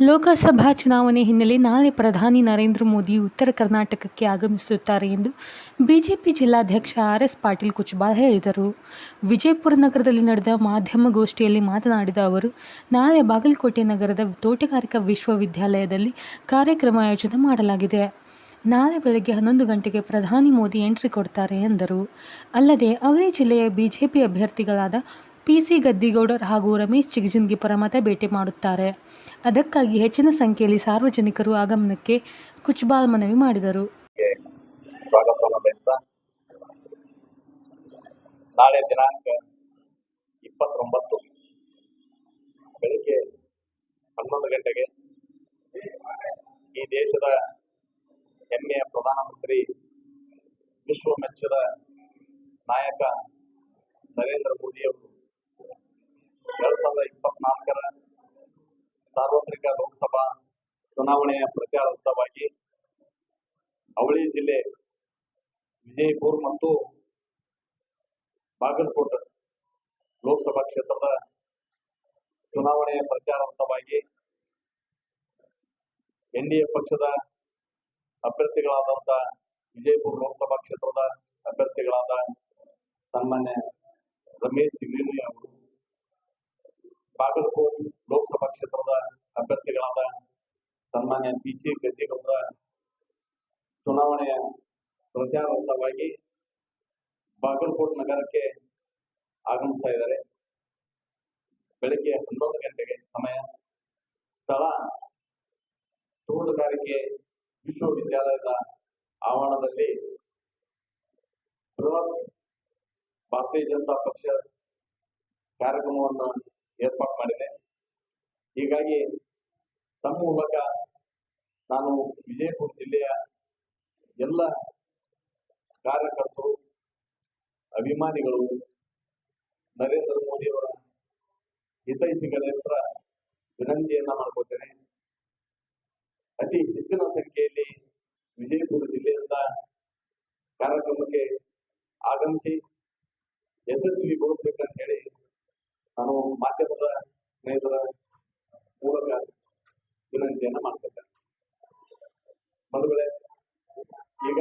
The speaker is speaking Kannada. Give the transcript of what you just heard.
ಲೋಕಸಭಾ ಚುನಾವಣೆ ಹಿನ್ನೆಲೆ ನಾಳೆ ಪ್ರಧಾನಿ ನರೇಂದ್ರ ಮೋದಿ ಉತ್ತರ ಕರ್ನಾಟಕಕ್ಕೆ ಆಗಮಿಸುತ್ತಾರೆ ಎಂದು ಬಿಜೆಪಿ ಜಿಲ್ಲಾಧ್ಯಕ್ಷ ಆರ್ ಎಸ್ ಪಾಟೀಲ್ ಕುಚ್ಬಾ ಹೇಳಿದರು. ವಿಜಯಪುರ ನಗರದಲ್ಲಿ ನಡೆದ ಮಾಧ್ಯಮಗೋಷ್ಠಿಯಲ್ಲಿ ಮಾತನಾಡಿದ ಅವರು, ನಾಳೆ ಬಾಗಲಕೋಟೆ ನಗರದ ತೋಟಗಾರಿಕಾ ವಿಶ್ವವಿದ್ಯಾಲಯದಲ್ಲಿ ಕಾರ್ಯಕ್ರಮ ಆಯೋಜನೆ ಮಾಡಲಾಗಿದೆ. ನಾಳೆ ಬೆಳಗ್ಗೆ ಹನ್ನೊಂದು ಗಂಟೆಗೆ ಪ್ರಧಾನಿ ಮೋದಿ ಎಂಟ್ರಿ ಕೊಡ್ತಾರೆ ಎಂದರು. ಅಲ್ಲದೆ ಅವರೇ ಜಿಲ್ಲೆಯ ಬಿಜೆಪಿ ಅಭ್ಯರ್ಥಿಗಳಾದ ಪಿಸಿ ಗದ್ದಿಗೌಡರ್ ಹಾಗೂ ರಮೇಶ್ ಚಿಗಜಿನ್ಗಿ ಪರಮತ ಭೇಟಿ ಮಾಡುತ್ತಾರೆ. ಅದಕ್ಕಾಗಿ ಹೆಚ್ಚಿನ ಸಂಖ್ಯೆಯಲ್ಲಿ ಸಾರ್ವಜನಿಕರು ಆಗಮನಕ್ಕೆ ಕುಚ್ಬಾಲ್ ಮನವಿ ಮಾಡಿದರು. ನಾಳೆ ದಿನಾಂಕ ಇಪ್ಪತ್ತೊಂಬತ್ತು ಬೆಳಿಗ್ಗೆ ಹನ್ನೊಂದು ಗಂಟೆಗೆ ಈ ದೇಶದ ಹೆಮ್ಮೆಯ ಪ್ರಧಾನಮಂತ್ರಿ, ವಿಶ್ವ ಮೆಚ್ಚದ ನಾಯಕ ನರೇಂದ್ರ ಮೋದಿಯವರು ಲೋಕಸಭಾ ಚುನಾವಣೆಯ ಪ್ರಚಾರಾರ್ಥವಾಗಿ ಅವಳಿ ಜಿಲ್ಲೆ ವಿಜಯಪುರ ಮತ್ತು ಬಾಗಲಕೋಟೆ ಲೋಕಸಭಾ ಕ್ಷೇತ್ರದ ಚುನಾವಣೆಯ ಪ್ರಚಾರಾರ್ಥವಾಗಿ ಎನ್ ಡಿ ಎ ಪಕ್ಷದ ಅಭ್ಯರ್ಥಿಗಳಾದಂತ ವಿಜಯಪುರ ಲೋಕಸಭಾ ಕ್ಷೇತ್ರದ ಅಭ್ಯರ್ಥಿಗಳಾದ ಸನ್ಮಾನ್ಯ ರಮೇಶ್ ಚಿಗ್ರಿನಿ ಅವರು, ಬಾಗಲಕೋಟೆ ಲೋಕಸಭಾ ಕ್ಷೇತ್ರದ ಸನ್ಮಾನ್ಯ ಪಿ ಸಿ ಗದ್ದಿಗೌಡ ಚುನಾವಣೆಯ ಪ್ರಚಾರಾರ್ಥವಾಗಿ ಬಾಗಲಕೋಟೆ ನಗರಕ್ಕೆ ಆಗಮಿಸ್ತಾ ಇದ್ದಾರೆ. ಬೆಳಿಗ್ಗೆ ಹನ್ನೊಂದು ಗಂಟೆಗೆ ಸಮಯ. ಸ್ಥಳ ತೋಟಗಾರಿಕೆ ವಿಶ್ವವಿದ್ಯಾಲಯದ ಆವರಣದಲ್ಲಿ ಬೃಹತ್ ಭಾರತೀಯ ಜನತಾ ಪಕ್ಷ ಕಾರ್ಯಕ್ರಮವನ್ನು ಏರ್ಪಾಡು ಮಾಡಿದೆ. ಹೀಗಾಗಿ ತಮ್ಮ ಮೂಲಕ ನಾನು ವಿಜಯಪುರ ಜಿಲ್ಲೆಯ ಎಲ್ಲ ಕಾರ್ಯಕರ್ತರು, ಅಭಿಮಾನಿಗಳು, ನರೇಂದ್ರ ಮೋದಿಯವರ ಹಿತೈಷಿಗಳ ಹತ್ರ ವಿನಂತಿಯನ್ನ ಮಾಡ್ಕೋತೇನೆ. ಅತಿ ಹೆಚ್ಚಿನ ಸಂಖ್ಯೆಯಲ್ಲಿ ವಿಜಯಪುರ ಜಿಲ್ಲೆಯಿಂದ ಕಾರ್ಯಕ್ರಮಕ್ಕೆ ಆಗಮಿಸಿ ಯಶಸ್ವಿಗೊಳಿಸ್ಬೇಕಂತ ಹೇಳಿ ನಾನು ಮಾಧ್ಯಮದ ಸ್ನೇಹಿತರ ಮೂಲಕ ವಿನಂತಿಯನ್ನ ആളുകളെ ഈ